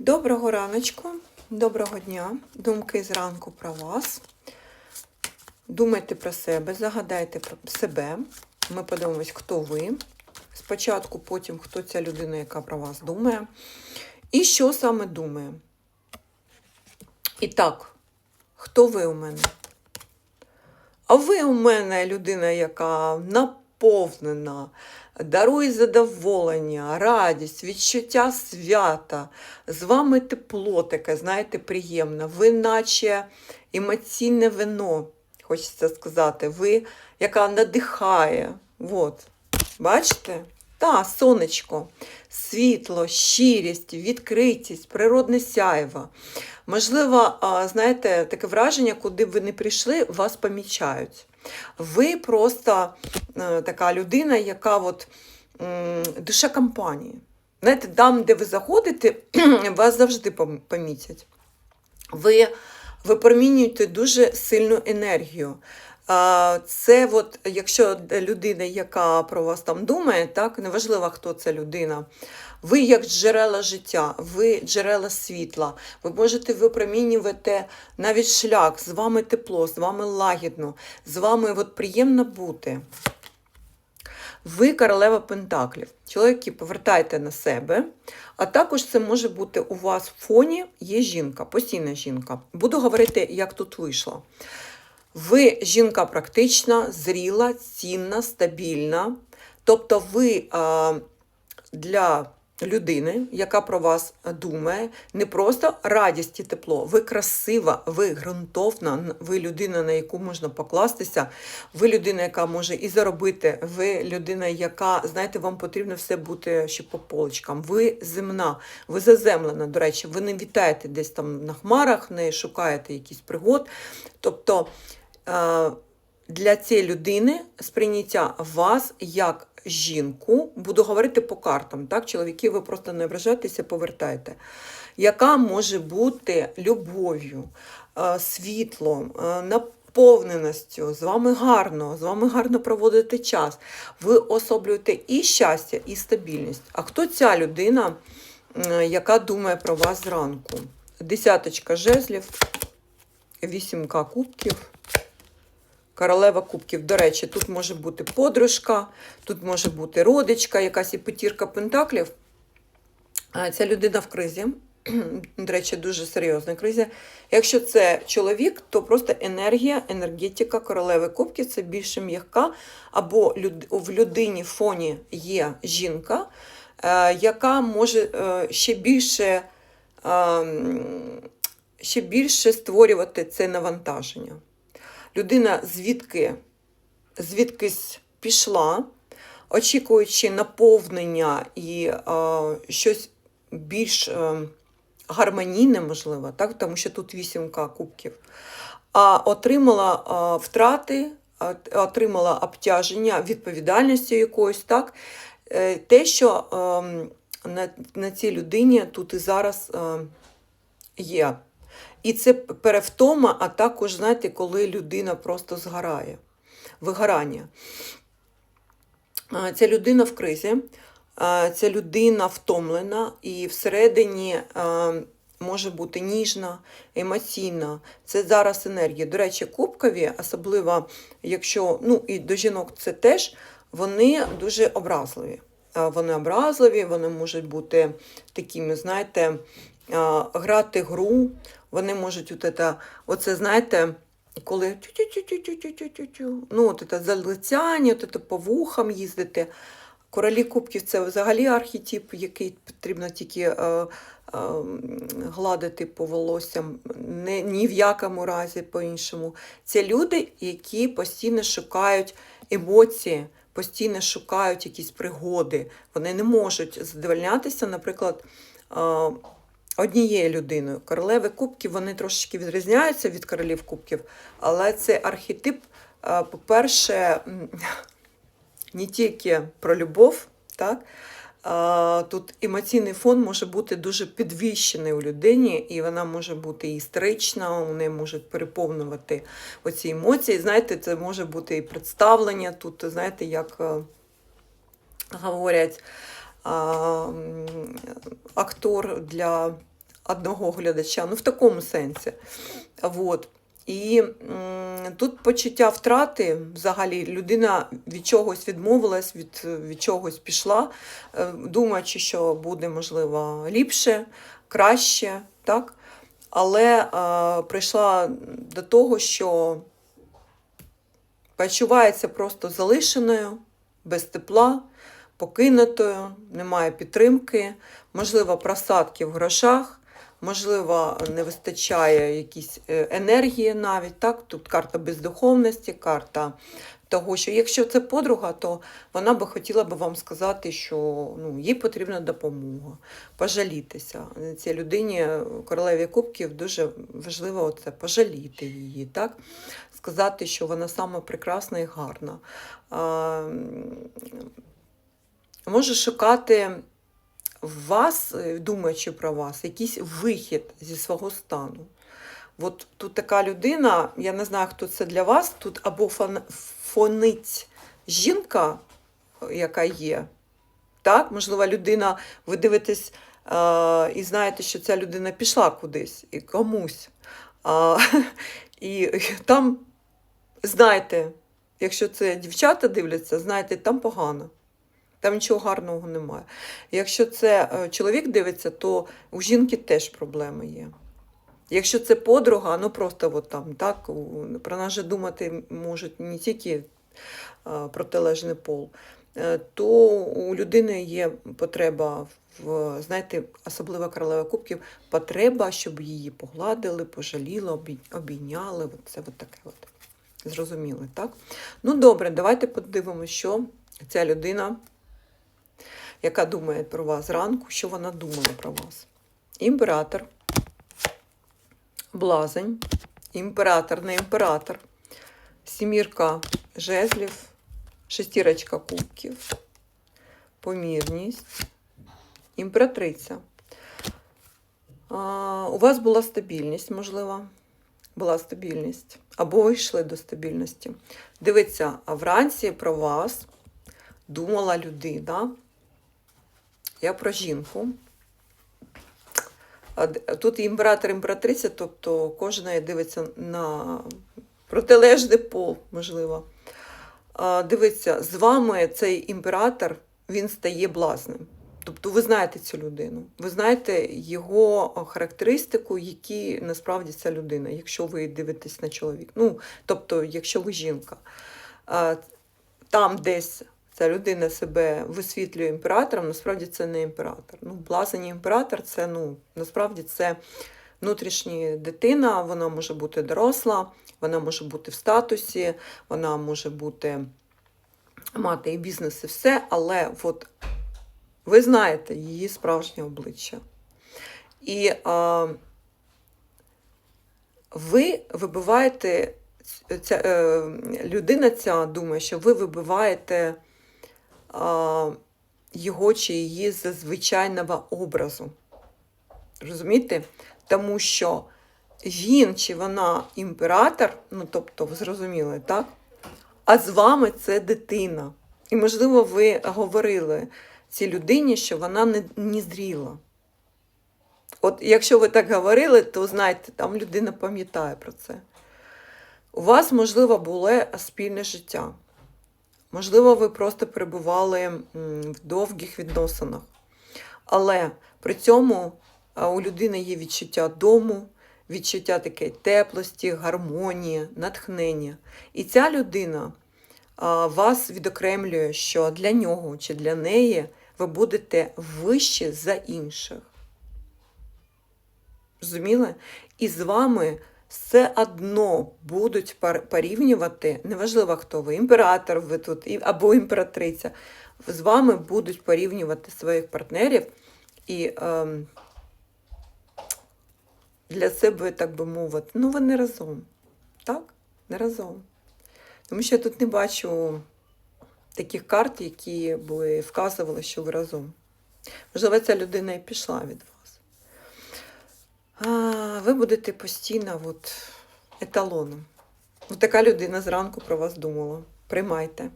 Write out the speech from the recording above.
Доброго раночку, доброго дня. Думки зранку про вас. Думайте про себе, загадайте про себе. Ми подивимось, хто ви. Спочатку, потім хто ця людина, яка про вас думає. І що саме думає. І так, хто ви у мене? А ви у мене людина, яка наповнена, дарує задоволення, радість, відчуття свята. З вами тепло таке, знаєте, приємне. Ви наче емоційне вино, хочеться сказати. Ви, яка надихає. От. Бачите? Та, сонечко, світло, щирість, відкритість, природне сяйво. Можливо, знаєте, таке враження, куди б ви не прийшли, вас помічають. Ви просто е, така людина, яка от, душа компанії. Знаєте, там, де ви заходите, вас завжди помітять. Ви випромінюєте дуже сильну енергію. Це, от, якщо людина, яка про вас там думає, так, неважливо, хто ця людина, ви як джерела життя, ви джерела світла, ви можете випромінювати навіть шлях, з вами тепло, з вами лагідно, з вами от, приємно бути. Ви королева Пентаклів. Чоловіки, повертайте на себе. А також це може бути у вас в фоні є жінка, постійна жінка. Буду говорити, як тут вийшло. Ви жінка практична, зріла, цінна, стабільна. Тобто ви а, для людини, яка про вас думає, не просто радість і тепло, ви красива, ви ґрунтовна, ви людина, на яку можна покластися, ви людина, яка може і заробити, ви людина, яка, знаєте, вам потрібно все бути ще по полочкам. Ви земна, ви заземлена, до речі, ви не вітаєте десь там на хмарах, не шукаєте якісь пригод. Тобто е, для цієї людини сприйняття вас як жінку, буду говорити по картам, так, чоловіки, ви просто не ображайтеся, повертайте, яка може бути любов'ю, е, світлом, е, наповненістю, з вами гарно, з вами гарно проводити час. Ви особлюєте і щастя, і стабільність. А хто ця людина, яка думає про вас зранку? Десяточка жезлів, вісімка кубків. Королева кубків, до речі, тут може бути подружка, тут може бути родичка, якась і п'ятірка пентаклів. Ця людина в кризі, до речі, дуже серйозна кризі. Якщо це чоловік, то просто енергія, енергетика королеви кубків це більше м'яка, або в людині в фоні є жінка, е, яка може е, ще більше, е, ще більше створювати це навантаження людина звідки звідкись пішла, очікуючи наповнення і е, щось більш е, гармонійне, можливо, так? тому що тут вісімка кубків, а отримала е, втрати, отримала обтяження відповідальністю якоюсь, так? Е, те, що е, на, на цій людині тут і зараз е, є. І це перевтома, а також, знаєте, коли людина просто згорає, вигорання. Ця людина в кризі, ця людина втомлена і всередині може бути ніжна, емоційна. Це зараз енергія. До речі, кубкові, особливо якщо, ну і до жінок це теж, вони дуже образливі. Вони образливі, вони можуть бути такими, знаєте, грати гру, вони можуть от это, оце, знаєте, коли тю-тю-тю-тю-тю-тю-тю-тю, ну, от це залицяння, от це по вухам їздити. Королі кубків це взагалі архетип, який потрібно тільки е, е, гладити по волоссям, не, ні в якому разі по-іншому. Це люди, які постійно шукають емоції, постійно шукають якісь пригоди. Вони не можуть задовольнятися, наприклад, е, однією людиною. Королеви кубків вони трошечки відрізняються від королів кубків, але це архетип, е, по-перше, не тільки про любов, так? Тут емоційний фон може бути дуже підвищений у людині, і вона може бути істерична, у неї можуть переповнювати оці емоції. Знаєте, це може бути і представлення тут, знаєте, як е, говорять, актор для одного глядача, ну в такому сенсі. Вот. І тут почуття втрати, взагалі, людина від чогось відмовилась, від, від чогось пішла, е, думаючи, що буде, можливо, ліпше, краще, так? але е, прийшла до того, що почувається просто залишеною, без тепла, покинутою, немає підтримки, можливо, просадки в грошах, можливо, не вистачає якісь е, енергії навіть. Так? Тут карта бездуховності, карта того, що якщо це подруга, то вона би хотіла би вам сказати, що ну, їй потрібна допомога, пожалітися. Цій людині, королеві кубків, дуже важливо це пожаліти її, так? сказати, що вона сама прекрасна і гарна. А, може шукати в вас, е, думаючи про вас, якийсь вихід зі свого стану. От тут така людина, я не знаю, хто це для вас, тут або фон- фонить жінка, е, яка є. Так, можливо, людина, ви дивитесь е, і знаєте, що ця людина пішла кудись і комусь. А, і там, знаєте, якщо це дівчата дивляться, знаєте, там погано. Там нічого гарного немає. Якщо це е, чоловік дивиться, то у жінки теж проблеми є. Якщо це подруга, ну просто от там, так, про нас же думати можуть не тільки е, протилежний пол, е, то у людини є потреба в, знаєте, особливо королева кубків, потреба, щоб її погладили, пожаліли, обійняли. От Це от таке от. Зрозуміли, так? Ну добре, давайте подивимося, що ця людина, яка думає про вас зранку, що вона думала про вас. Імператор, блазень, імператор, не імператор, сімірка жезлів, шестірочка кубків, помірність, імператриця. А, у вас була стабільність, можливо, була стабільність. Або ви йшли до стабільності. Дивіться, а вранці про вас думала людина. Я про жінку. Тут імператор, імператриця, тобто кожна дивиться на протилежний пол, можливо. А, Дивіться, з вами цей імператор він стає блазним. Тобто ви знаєте цю людину, ви знаєте його характеристику, які насправді ця людина, якщо ви дивитесь на чоловік. Ну, тобто, якщо ви жінка. Там десь ця людина себе висвітлює імператором, насправді це не імператор. Ну, блазень імператор це ну, насправді це внутрішня дитина, вона може бути доросла, вона може бути в статусі, вона може бути мати і бізнес, і все, але от ви знаєте її справжнє обличчя. І а, ви вибиваєте, ця, е, людина ця думає, що ви вибиваєте його чи її з звичайного образу. Розумієте? Тому що він чи вона імператор, ну тобто, ви зрозуміли, так? А з вами це дитина. І, можливо, ви говорили цій людині, що вона не, не зріла. От якщо ви так говорили, то знаєте, там людина пам'ятає про це. У вас, можливо, було спільне життя. Можливо, ви просто перебували в довгих відносинах. Але при цьому у людини є відчуття дому, відчуття такої теплості, гармонії, натхнення. І ця людина вас відокремлює, що для нього чи для неї ви будете вище за інших. Розуміли? І з вами все одно будуть порівнювати, неважливо, хто ви, імператор ви тут або імператриця, з вами будуть порівнювати своїх партнерів і ем, для себе, так би мовити, ну ви не разом. Так? Не разом. Тому що я тут не бачу таких карт, які би вказували, що ви разом. Можливо, ця людина і пішла від вас. Ви будете постійно от, еталоном. От така людина зранку про вас думала. Приймайте.